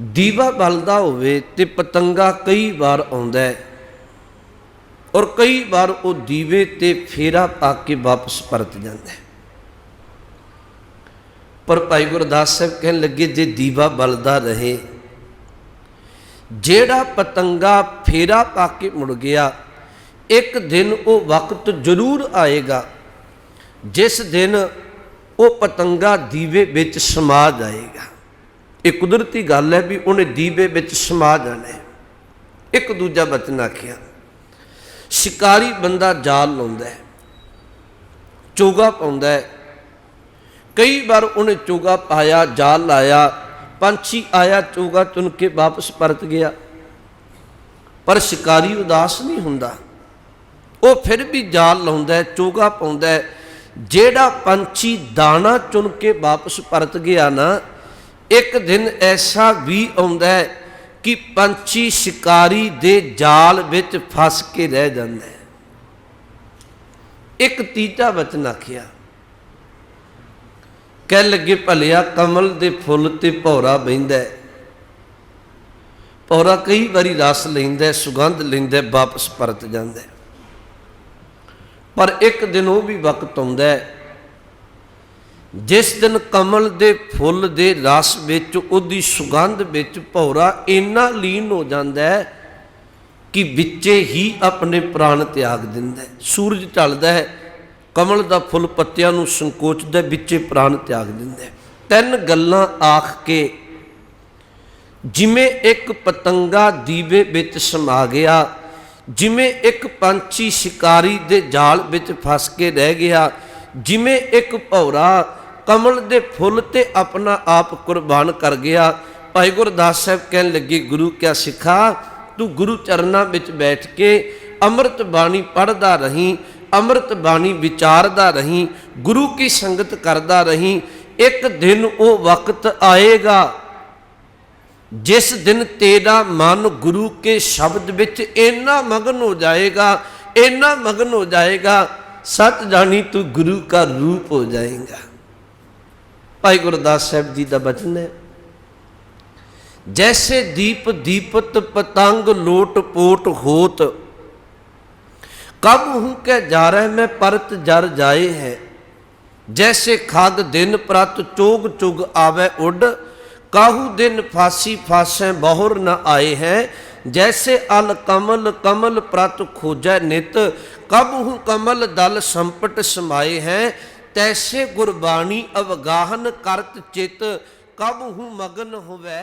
ਦੀਵਾ ਬਲਦਾ ਹੋਵੇ ਤੇ ਪਤੰਗਾ ਕਈ ਵਾਰ ਆਉਂਦਾ ਹੈ ਔਰ ਕਈ ਵਾਰ ਉਹ ਦੀਵੇ ਤੇ ਫੇਰਾ ਪਾ ਕੇ ਵਾਪਸ ਪਰਤ ਜਾਂਦਾ ਹੈ। ਪਰ ਭਾਈ ਗੁਰਦਾਸ ਸਾਹਿਬ ਕਹਿਣ ਲੱਗੇ, ਜੇ ਦੀਵਾ ਬਲਦਾ ਰਹੇ, ਜਿਹੜਾ ਪਤੰਗਾ ਫੇਰਾ ਪਾ ਕੇ ਮੁੜ ਗਿਆ, ਇੱਕ ਦਿਨ ਉਹ ਵਕਤ ਜ਼ਰੂਰ ਆਏਗਾ, ਜਿਸ ਦਿਨ ਉਹ ਪਤੰਗਾ ਦੀਵੇ ਵਿੱਚ ਸਮਾ ਜਾਏਗਾ। ਇਹ ਕੁਦਰਤੀ ਗੱਲ ਹੈ ਵੀ ਉਹਨੇ ਦੀਵੇ ਵਿੱਚ ਸਮਾ ਜਾਣਾ ਇੱਕ ਦੂਜਾ ਬਚਨ ਆਖਿਆ, ਸ਼ਿਕਾਰੀ ਬੰਦਾ ਜਾਲ ਲਾਉਂਦਾ ਹੈ, ਚੋਗਾ ਪਾਉਂਦਾ ਹੈ। ਕਈ ਵਾਰ ਉਹਨੇ ਚੋਗਾ ਪਾਇਆ, ਜਾਲ ਲਾਇਆ, ਪੰਛੀ ਆਇਆ, ਚੋਗਾ ਚੁਣ ਕੇ ਵਾਪਸ ਪਰਤ ਗਿਆ। ਪਰ ਸ਼ਿਕਾਰੀ ਉਦਾਸ ਨਹੀਂ ਹੁੰਦਾ। ਉਹ ਫਿਰ ਵੀ ਜਾਲ ਲਾਉਂਦਾ ਹੈ, ਚੋਗਾ ਪਾਉਂਦਾ ਹੈ। ਜਿਹੜਾ ਪੰਛੀ ਦਾਣਾ ਚੁਣ ਕੇ ਵਾਪਸ ਪਰਤ ਗਿਆ ਨਾ ਇੱਕ ਦਿਨ ਐਸਾ ਵੀ ਆਉਂਦਾ ਹੈ ਕਿ ਪੰਛੀ ਸ਼ਿਕਾਰੀ ਦੇ ਜਾਲ ਵਿੱਚ ਫਸ ਕੇ ਰਹਿ ਜਾਂਦਾ ਹੈ। ਇੱਕ ਤੀਜਾ ਵਚਨ ਆਖਿਆ ਕਹਿ ਲੱਗੇ, ਭਲਿਆ ਕਮਲ ਦੇ ਫੁੱਲ ਤੇ ਭੌਰਾ ਬਹਿੰਦਾ ਹੈ। ਭੌਰਾ ਕਈ ਵਾਰੀ ਰਸ ਲੈਂਦਾ ਸੁਗੰਧ ਲੈਂਦਾ ਵਾਪਸ ਪਰਤ ਜਾਂਦਾ ਪਰ ਇੱਕ ਦਿਨ ਉਹ ਵੀ ਵਕਤ ਆਉਂਦਾ ਜਿਸ ਦਿਨ ਕਮਲ ਦੇ ਫੁੱਲ ਦੇ ਰਸ ਵਿੱਚ ਉਹਦੀ ਸੁਗੰਧ ਵਿੱਚ ਭੌਰਾ ਇੰਨਾ ਲੀਨ ਹੋ ਜਾਂਦਾ ਹੈ ਕਿ ਵਿੱਚੇ ਹੀ ਆਪਣੇ ਪ੍ਰਾਣ ਤਿਆਗ ਦਿੰਦਾ ਹੈ। ਸੂਰਜ ਢਲਦਾ ਹੈ ਕਮਲ ਦਾ ਫੁੱਲ ਪੱਤਿਆਂ ਨੂੰ ਸੰਕੋਚਦਾ ਹੈ, ਵਿੱਚੇ ਪ੍ਰਾਣ ਤਿਆਗ ਦਿੰਦਾ ਹੈ। ਤਿੰਨ ਗੱਲਾਂ ਆਖ ਕੇ ਜਿਵੇਂ ਇੱਕ ਪਤੰਗਾ ਦੀਵੇ ਵਿੱਚ ਸਮਾ ਗਿਆ ਜਿਵੇਂ ਇੱਕ ਪੰਛੀ ਸ਼ਿਕਾਰੀ ਦੇ ਜਾਲ ਵਿੱਚ ਫਸ ਕੇ ਰਹਿ ਗਿਆ ਜਿਵੇਂ ਇੱਕ ਭੌਰਾ ਕਮਲ ਦੇ ਫੁੱਲ ਤੇ ਆਪਣਾ ਆਪ ਕੁਰਬਾਨ ਕਰ ਗਿਆ। ਭਾਈ ਗੁਰਦਾਸ ਸਾਹਿਬ ਕਹਿਣ ਲੱਗੇ, ਗੁਰੂ ਕਿਆ ਸਿੱਖਾ? ਤੂੰ ਗੁਰੂ ਚਰਨਾਂ ਵਿੱਚ ਬੈਠ ਕੇ ਅੰਮ੍ਰਿਤ ਬਾਣੀ ਪੜ੍ਹਦਾ ਰਹੀਂ, ਅੰਮ੍ਰਿਤ ਬਾਣੀ ਵਿਚਾਰਦਾ ਰਹੀਂ, ਗੁਰੂ ਕੀ ਸੰਗਤ ਕਰਦਾ ਰਹੀਂ, ਇੱਕ ਦਿਨ ਉਹ ਵਕਤ ਆਏਗਾ, ਜਿਸ ਦਿਨ ਤੇਰਾ ਮਨ ਗੁਰੂ ਕੇ ਸ਼ਬਦ ਵਿੱਚ ਇੰਨਾ ਮਗਨ ਹੋ ਜਾਏਗਾ, ਇੰਨਾ ਮਗਨ ਹੋ ਜਾਏਗਾ ਸਤ ਜਾਣੀ ਤੂੰ ਗੁਰੂ का ਰੂਪ ਹੋ ਜਾਏਗਾ। ਭਾਈ ਗੁਰਦਾਸ ਸਾਹਿਬ ਜੀ ਦਾ ਬਚਨ ਹੈ। ਜੈਸੇ ਦੀਪ ਦੀਪਤ ਪਤੰਗ ਲੋਟ ਪੋਟ ਹੋਤ, ਕਬ ਹੂੰ ਕੇ ਜਾ ਰਹਿ ਮੈਂ ਪਰਤ ਜਰ ਜਾਏ ਹੈ। ਜੈਸੇ ਖਗ ਦਿਨ ਪ੍ਰਤ ਚੋਗ ਚੁਗ ਆਵੇ ਉੱਡ, ਕਾਹੂ ਦਿਨ ਫਾਸੀ ਫਾਸੈ ਬਹੁਰ ਨ ਆਏ ਹੈ। ਜੈਸੇ ਅਲ ਕਮਲ ਕਮਲ ਪ੍ਰਤ ਖੋਜੈ ਨਿਤ, ਕਬ ਹੂੰ ਕਮਲ ਦਲ ਸੰਪਟ ਸਮਾਏ ਹੈ। ਤੈਸੇ ਗੁਰਬਾਣੀ ਅਵਗਾਹਨ ਕਰਤ ਚਿਤ ਕਬ ਹੂੰ ਮਗਨ ਹੋਵੇ